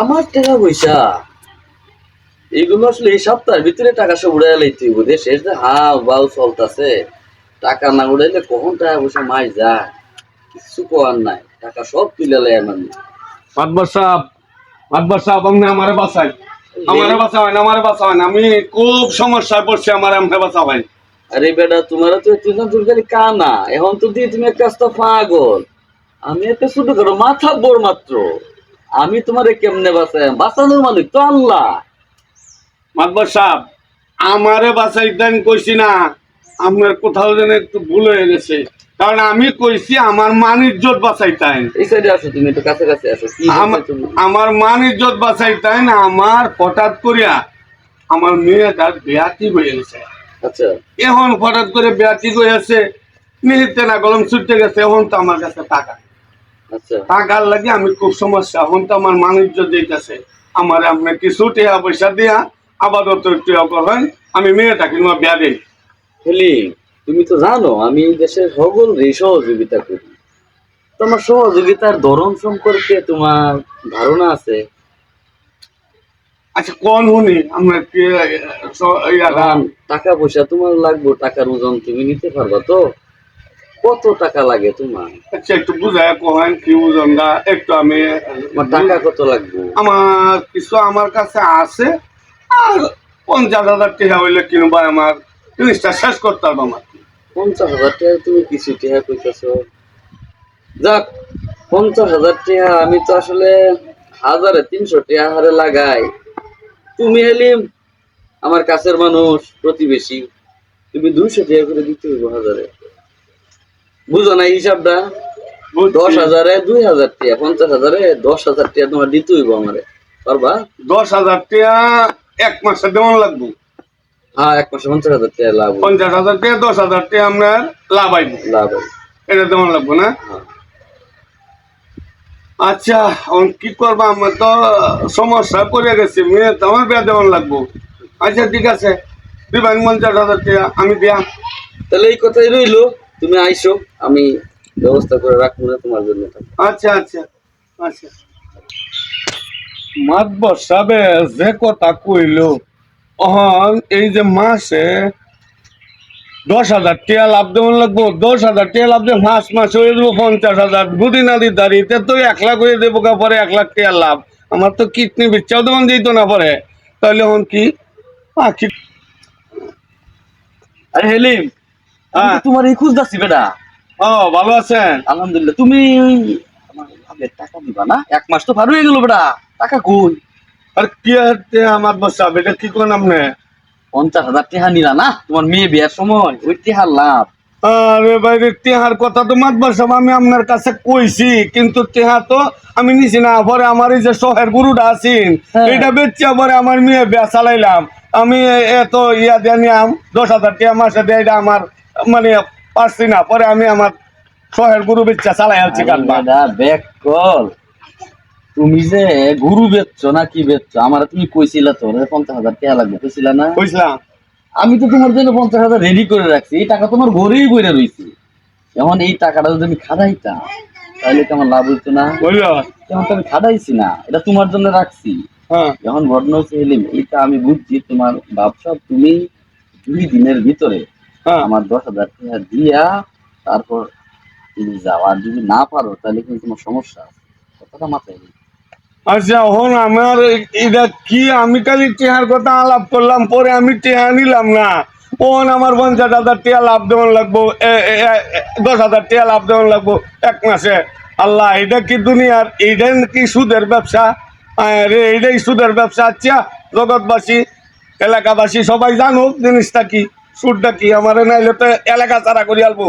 আমার টাকা পয়সা? এগুলো আসলে এই সপ্তাহের ভিতরে টাকা সব উড়াই লাইতে হইব। দেশের যে হাও বাউ চলতেছে টাকা না উড়াইলে কখন টাকা পয়সা মাস যায়? কিছু করার নাই টাকা সব তুলে লাই আমার মাতবার সাহেব মাতবার সাহেব আপনি আমারে বাঁচাই আমারে বাঁচাবেন আমারে বাঁচাবেন আমি খুব সমস্যায় পড়ছি আমার আমাকে বাঁচাবেন। আরে বেটা তোমার তো তুই তুই খালি কানা। এখন তো দিয়ে তুমি একটা পাগল। আমি একটা ছোট করো মাথা বড় মাত্র। আমি তোমারে কেমনে বাঁচাই বাঁচানোর মালিক তো আল্লাহ। মাতবার সাহেব আমারে বাঁচাইতেন কইছি না আপনার কোথাও যেন একটু ভুল হয়ে গেছে। কারণ আমি কইছি আমার মান ইজ্জত বাঁচাইতেন এই সাইডে আসো তুমি একটু কাছে কাছে আসো আমার মান ইজ্জত বাঁচাইতেন আমার হঠাৎ করিয়া আমার মেয়েটার বিয়া ঠিক হয়ে গেছে। আচ্ছা। এখন হঠাৎ করে বিয়া ঠিক হয়ে আছে নিহিতে না গলম ছুটতে গেছে এখন তো আমার কাছে টাকা টাকার লাগে আমি খুব সমস্যা। এখন তো আমার বাণিজ্য দিতেছে। আমার আপনি কিছু টাকা পয়সা দিয়া আপাতত একটু করেন আমি মেয়েটাকে তোমার বিয়া দিই। হেলি তুমি তো জানো আমি এই দেশের সকল সহযোগিতা করি। তোমার সহযোগিতার ধরন সম্পর্কে তোমার ধারণা আছে? আচ্ছা কোন হুনি আমরা টাকা পয়সা তোমার লাগবে টাকার ওজন তুমি নিতে পারবা তো? কত টাকা লাগে তোমার? আচ্ছা একটু বুঝায় কোহেন কি বুঝন্দা একটু আমি টাকা কত লাগবে? আমার কিছু আমার কাছে আছে আর পঞ্চাশ হাজার টাকা হইলে কিনবা আমার জিনিসটা শেষ করতে পারব আমার। পঞ্চাশ হাজার টাকা তুমি কিছু টাকা কইতেছ? যাক পঞ্চাশ হাজার টাকা আমি তো আসলে হাজারে তিনশো টাকা হারে লাগাই। তুমি হেলিম আমার কাছের মানুষ প্রতিবেশী তুমি দুইশো টাকা করে দিতে হইব হাজারে। বুঝো না হিসাবটা? দশ হাজারে দুই হাজার টাকা পঞ্চাশ হাজারে দশ হাজার টাকা তোমার দিতে হইব আমারে। পারবা? দশ হাজার টাকা এক মাসে দেওয়ান লাগবো। হ্যাঁ এক মাসে পঞ্চাশ হাজার টাকা লাভ পঞ্চাশ হাজার টাকা দশ হাজার টাকা আপনার লাভ আইব লাভ। এটা দেওয়ান লাগবো না? হ্যাঁ। আচ্ছা কি করব? আমার তো সমস্যা পড়ে গেছে মেয়ে তো আমার বিয়া দেওয়ান লাগবো। আচ্ছা ঠিক আছে। দিবেন পঞ্চাশ হাজার টাকা আমি দিয়া। তাহলে এই কথাই রইল। তুমি আইসো আমি ব্যবস্থা করে রাখব না তোমার জন্য। আচ্ছা আচ্ছা আচ্ছা। মাতবর সাবে যে কথা কইল অহন এই যে মাসে দশ হাজার টিয়া লাভ দেওয়ান লাগবো দশ হাজার টিয়া লাভ দিয়ে মাস মাস হয়ে যাব পঞ্চাশ হাজার। দুদিন আদি দাঁড়িয়ে তো এক লাখ হয়ে দেবো কা পরে এক লাখ টিয়া লাভ। আমার তো কিডনি বিচ্ছাও দেওয়ান যেত না পরে। তাহলে এখন কি? আরে হেলিম। তোমার এই খুঁজতেছি বেটা। ও ভালো আছেন। আলহামদুলিল্লাহ তুমি আমার ভাগের টাকা দিবা না? এক মাস তো পার হয়ে গেল বেটা। টাকা কই? আর কি আমার বসা এটা কি আপনি? পঞ্চাশ হাজার টাকা নিলা না? তোমার মেয়ে বিয়ার সময় ওই লাভ। আরে তেহার কথা তো মাতবার সব আমি আপনার কাছে কইছি কিন্তু তেহা তো আমি নিছি না। পরে আমার এই যে শহরের গুরুটা আছেন হ্যাঁ। এটা বেচছে পরে আমার মেয়ে বেয়া চালাইলাম। আমি এত ইয়া দিয়ে নিয়াম দশ হাজার টাকা মাসে দিয়ে এটা আমার মানে পারছি না পরে আমি আমার শহরের গুরু বেচা চালাই ব্যাক কল তুমি যে গুরু বেচছো না কি বেচছো আমার তুমি কইছিলা তো যে পঞ্চাশ হাজার টাকা লাগবে কইছিলা না? বুঝলাম আমি তো তোমার জন্য পঞ্চাশ হাজার রেডি করে রাখছি এই টাকা তোমার ঘরেই বইরে রইছি। এখন এই টাকাটা যদি আমি খাদাইতাম তাহলে কি আমার লাভ হইতো না? বুঝলো যেমন তো আমি খাদাইছি না এটা তোমার জন্য রাখছি। হ্যাঁ। যখন ঘটনা হচ্ছে হেলিম এইটা আমি বুঝছি তোমার ব্যবসা তুমি দুই দিনের ভিতরে আমার দশ হাজার টাকা দিয়া তারপর তুমি যাও আর যদি না পারো তাহলে কিন্তু তোমার সমস্যা আছে। কথাটা মাথায় রেখো। আচ্ছা হন আমার এটা কি? আমি খালি টেহার কথা আলাপ করলাম পরে আমি টেহা নিলাম না। ওন আমার পঞ্চাশ হাজার টিয়া লাভ দেওয়ান লাগবো। দশ হাজার টিয়া লাভ দেওয়ান লাগবো এক মাসে। আল্লাহ এটা কি দুনিয়ার? এইটা কি সুদের ব্যবসা? আরে এইটাই সুদের ব্যবসা। আচ্ছা জগৎবাসী এলাকাবাসী সবাই জানুক জিনিসটা কি। সুদটা কি? আমার নাইলে তো এলাকা চারা করি আলবো।